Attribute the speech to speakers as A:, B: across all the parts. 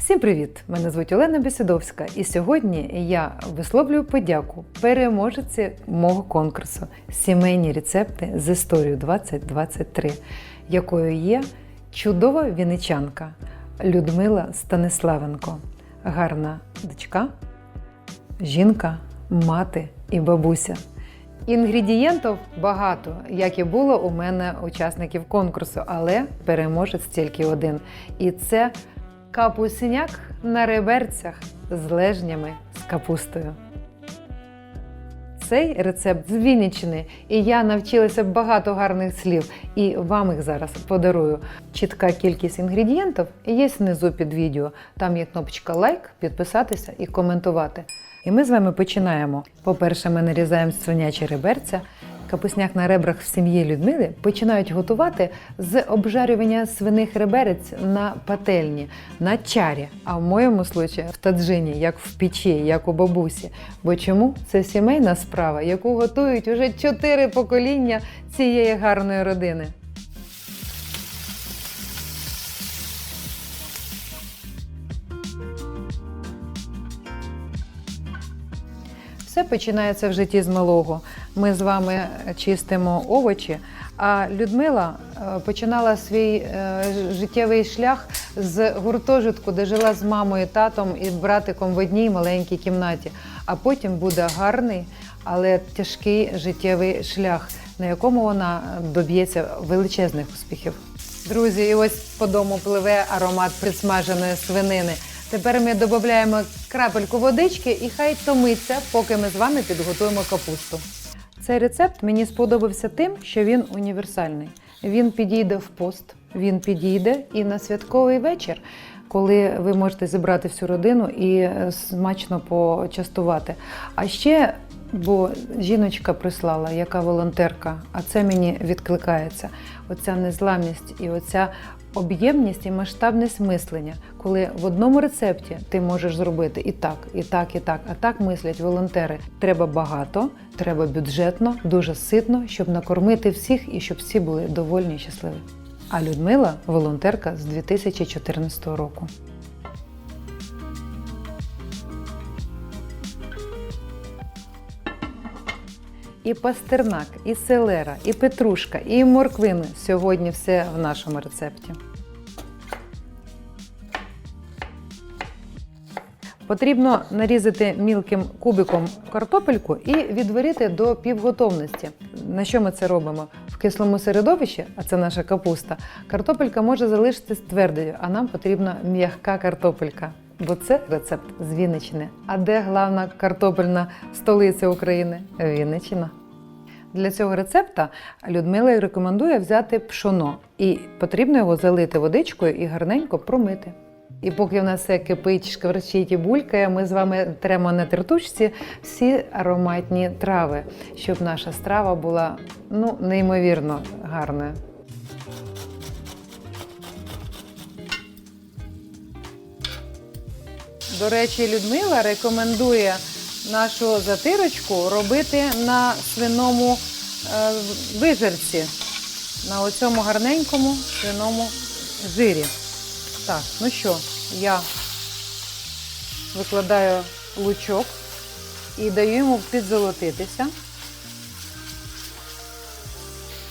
A: Всім привіт! Мене звуть Олена Бесідовська, і сьогодні я висловлюю подяку переможеці мого конкурсу Сімейні рецепти з історією 2023, якою є чудова віничанка Людмила Станиславенко, гарна дочка, жінка, мати і бабуся. Інгредієнтів багато, як і було у мене учасників конкурсу, але переможець тільки один. І це капусняк на реберцях з лежнями з капустою. Цей рецепт з Вінниччини, і я навчилася багато гарних слів, і вам їх зараз подарую. Чітка кількість інгредієнтів є внизу під відео. Там є кнопочка лайк, підписатися і коментувати. І ми з вами починаємо. По-перше, ми нарізаємо свинячі реберця. Капусняк на ребрах в сім'ї Людмили починають готувати з обжарювання свиних реберець на пательні, на чарі, а в моєму случаї в таджині, як в печі, як у бабусі. Бо чому це сімейна справа, яку готують уже чотири покоління цієї гарної родини. Все починається в житті з малого. Ми з вами чистимо овочі. А Людмила е, починала свій е, життєвий шлях з гуртожитку, де жила з мамою, татом і братиком в одній маленькій кімнаті. А потім буде гарний, але тяжкий життєвий шлях, на якому вона доб'ється величезних успіхів. Друзі, і ось по дому пливе аромат присмаженої свинини. Тепер ми додаємо крапельку водички і хай томиться, поки ми з вами підготуємо капусту. Цей рецепт мені сподобався тим, що він універсальний. Він підійде в пост, він підійде і на святковий вечір, коли ви можете зібрати всю родину і е, смачно почастувати. А ще, бо жіночка прислала, яка волонтерка, а це мені відкликається. Оця незламність і оця об'ємність і масштабність мислення, коли в одному рецепті ти можеш зробити і так, і так, і так. А так мислять волонтери. Треба багато, треба бюджетно, дуже ситно, щоб накормити всіх і щоб всі були довольні і щасливі. А Людмила волонтерка з 2014 року. І пастернак, і селера, і петрушка, і морквини. Сьогодні все в нашому рецепті. Потрібно нарізати мілким кубиком картопельку і відварити до півготовності. На що ми це робимо? В кислому середовищі, а це наша капуста, картопелька може залишитись твердою, а нам потрібна м'яка картопелька. Бо це рецепт з Вінниччини. А де головна картопельна столиця України? Вінниччина. Для цього рецепта Людмила рекомендує взяти пшоно, і потрібно його залити водичкою і гарненько промити. І поки в нас все кипить, шкварчить і булькає, ми з вами тремо на тертушці всі ароматні трави, щоб наша страва була ну, неймовірно гарною. До речі, Людмила рекомендує нашу затирочку робити на свиному е, вижерці, на оцьому гарненькому свиному жирі. Так, ну що, я викладаю лучок і даю йому підзолотитися.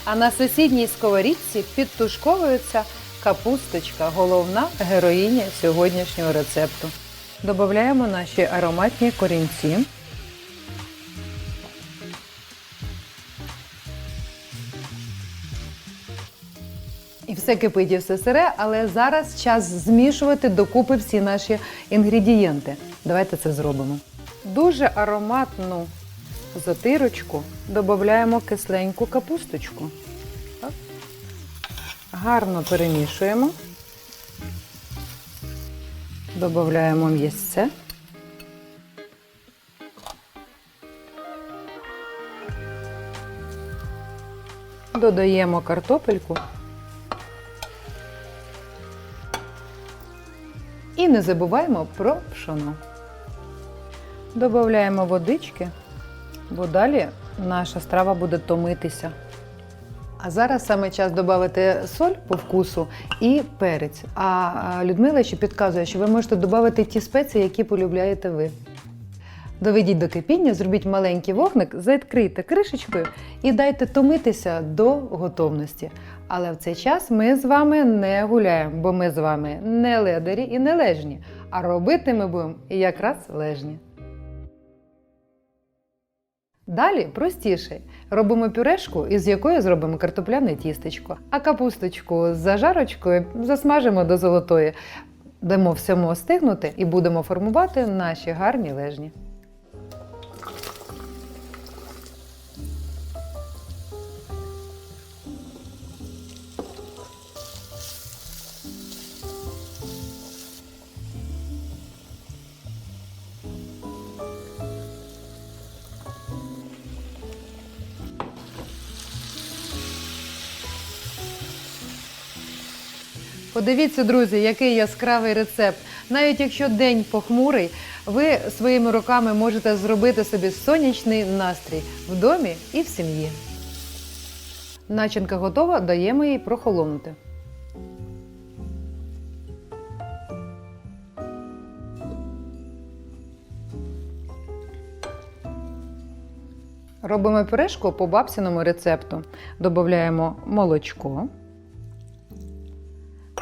A: А на сусідній сковорідці підтушковується капусточка, головна героїня сьогоднішнього рецепту. Додаємо наші ароматні корінці. І все кипить, і все сире, але зараз час змішувати докупи всі наші інгредієнти. Давайте це зробимо. Дуже ароматну затирочку додаємо кисленьку капусточку. Гарно перемішуємо. Додаємо м'ясце. Додаємо картопельку. І не забуваємо про пшоно. Додаємо водички, бо далі наша страва буде томитися. А зараз саме час додати соль по вкусу і перець. А Людмила ще підказує, що ви можете додати ті спеції, які полюбляєте ви. Доведіть до кипіння, зробіть маленький вогник, закрийте кришечкою і дайте томитися до готовності. Але в цей час ми з вами не гуляємо, бо ми з вами не ледарі і не лежні, а робити ми будемо якраз лежні. Далі простіше. Робимо пюрешку, із якої зробимо картопляне тістечко, а капусточку з зажарочкою засмажимо до золотої. Дамо всьому остигнути і будемо формувати наші гарні лежні. Подивіться, друзі, який яскравий рецепт. Навіть якщо день похмурий, ви своїми руками можете зробити собі сонячний настрій в домі і в сім'ї. Начинка готова, даємо їй прохолонути. Робимо пюрешку по бабсіному рецепту. Додаємо молочко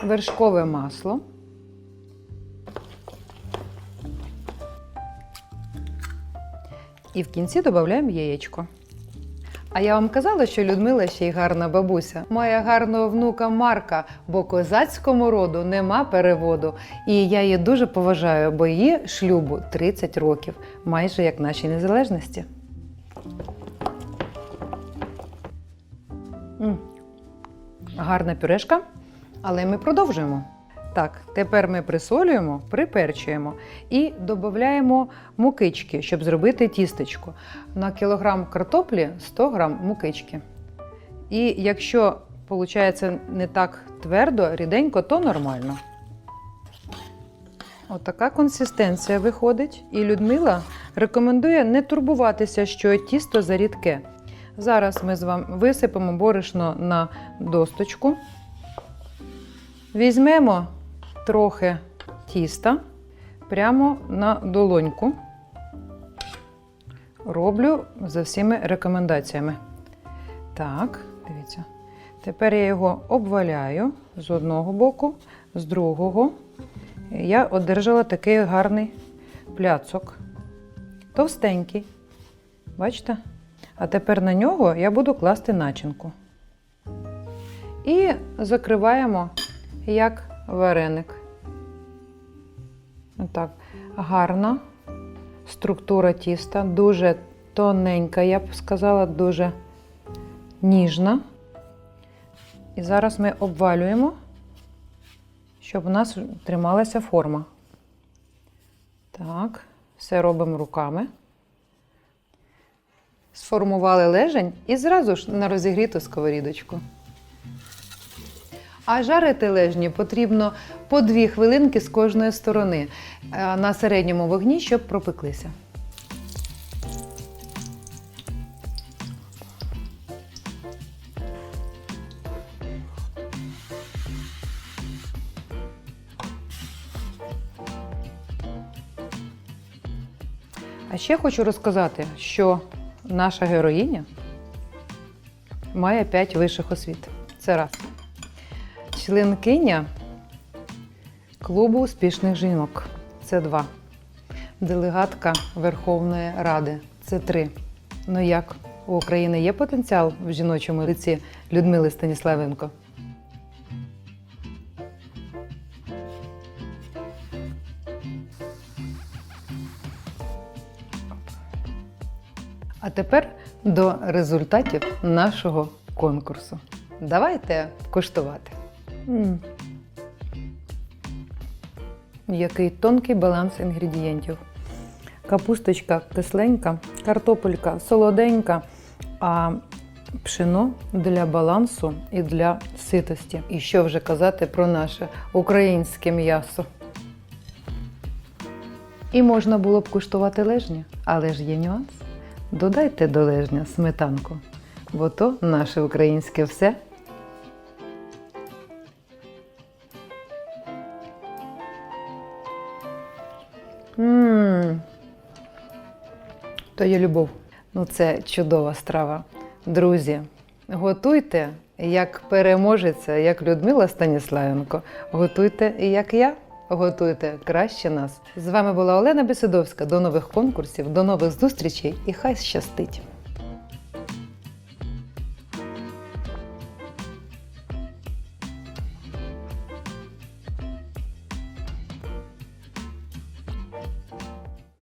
A: вершкове масло. І в кінці додаємо яєчко. А я вам казала, що Людмила ще й гарна бабуся. Має гарного внука Марка, бо козацькому роду нема переводу. І я її дуже поважаю, бо її шлюбу 30 років, майже як нашій незалежності. М. Гарна пюрешка. Але ми продовжуємо. Так, тепер ми присолюємо, приперчуємо і додаємо мукички, щоб зробити тістечко. На кілограм картоплі 100 грам мукички. І якщо виходить не так твердо, ріденько, то нормально. Отака консистенція виходить. І Людмила рекомендує не турбуватися, що тісто зарідке. Зараз ми з вами висипемо борошно на досточку. Візьмемо трохи тіста прямо на долоньку. Роблю за всіми рекомендаціями. Так, дивіться. Тепер я його обваляю з одного боку, з другого. Я одержала такий гарний пляцок. Товстенький. Бачите? А тепер на нього я буду класти начинку. І закриваємо як вареник. Отак. Гарна структура тіста, дуже тоненька, я б сказала, дуже ніжна. І зараз ми обвалюємо, щоб у нас трималася форма. Так, все робимо руками. Сформували лежень і зразу ж на розігріту сковорідочку. А жарити лежні потрібно по 2 хвилинки з кожної сторони е, на середньому вогні, щоб пропеклися. А ще хочу розказати, що наша героїня має 5 вищих освіт. Це раз членкиня клубу успішних жінок. Це два. Делегатка Верховної Ради. Це три. Ну як у України є потенціал в жіночому лиці Людмили Станіславенко? А тепер до результатів нашого конкурсу. Давайте куштувати. Який тонкий баланс інгредієнтів. Капусточка кисленька, картопелька солоденька, а пшено для балансу і для ситості. І що вже казати про наше українське м'ясо. І можна було б куштувати лежня, але ж є нюанс. Додайте до лежня сметанку. бо то наше українське все. Є любов. Ну, це чудова страва. Друзі, готуйте як переможеця, як Людмила Станіславенко. Готуйте як я. Готуйте краще нас. З вами була Олена Бесидовська. До нових конкурсів, до нових зустрічей і хай щастить!